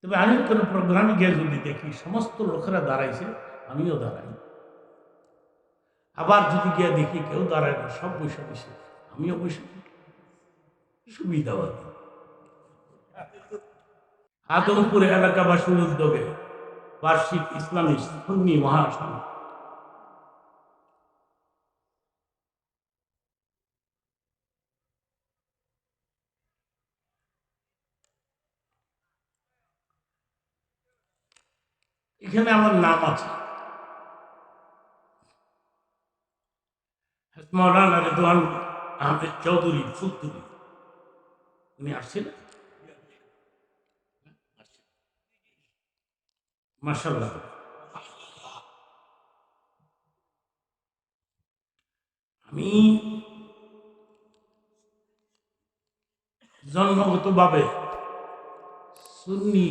তবে আমি কোনো প্রোগ্রামে গিয়ে যদি দেখি, সমস্ত লোকেরা দাঁড়াইছে, আমিও দাঁড়াই। আবার যদি গিয়ে দেখি কেউ দাঁড়ায় না, সব বসে বসে, আমিও বসে। সুবিধাবাদী আদমপুর এলাকাবাসীর উদ্যোগে বার্ষিক ইসলামী সুন্নি মহাসন এখানে আমার নাম আছে। মৌলানা রেদওয়ান আহমেদ চৌধুরী ফুলতুরি উনি আসছেন? মাসাল্লাহ আমি জন্মগতভাবে সুন্নি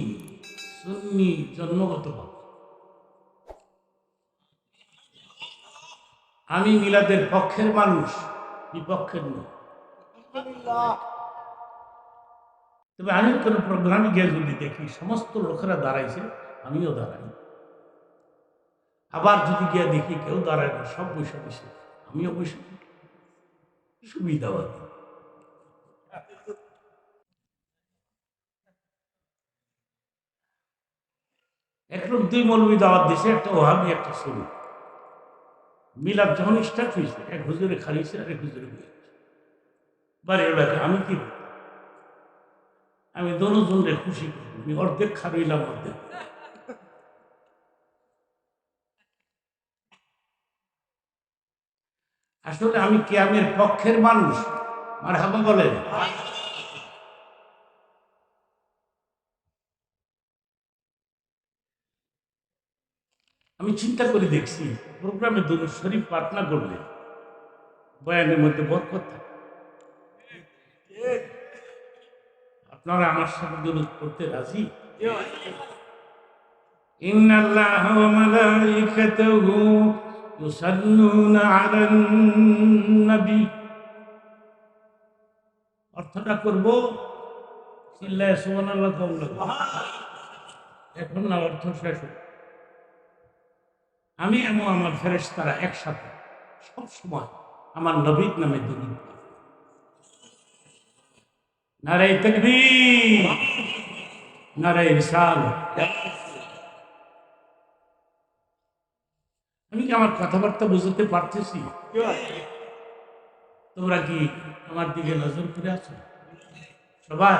সুন্নি জন্মগতভাবে। আমি মিলাদের পক্ষের মানুষ বিপক্ষের নই। তবে আমি কোনো প্রোগ্রামে গিয়ে যদি দেখি সমস্ত লোকেরা দাঁড়াইছে আমিও দাঁড়াই। আবার যদি গিয়ে দেখি কেউ দাঁড়ায় না সব বসে বসে আমিও বসে। সুবিধাবাদী একরকম দুই মৌলবী দাওয়াত দিছে একটা ওহাবি একটা শুরু মিলাদ যখন স্টার্ট হয়েছে, এক হুজুরে খালিয়েছে আর এক হুজুরে বইয়েছে বাড়ি এলাকা আমি কি? আমি দনোজনরে খুশি আমি অর্ধেক খারইলাম অর্ধেক। আসলে আমি কেয়ামের পক্ষের মানুষ? আর হাবা বলেন। আমি চিন্তা করে দেখছি প্রোগ্রামে দুরুদ শরীফ পাঠ না করলে বয়ানের মধ্যে বরকত থাকে আপনারা আমার সাথে দুরুদ করতে রাজি إن الله وملائكته يصلون على النبي অর্থটা করব চিল্লায় সুবহানাল্লাহ কম লাগবে এখন না অর্থ শেষ হলো। আমি এবং আমার ফেরেশতারা একসাথে সব সময় আমার নবীর নামে পড়ি। নারাই তাকবীর নারাই রিসালাত আমি কি আমার কথাবার্তা বুঝতে পারতেছি? তোমরা কি আমার দিকে নজর করে আছো? সবাই?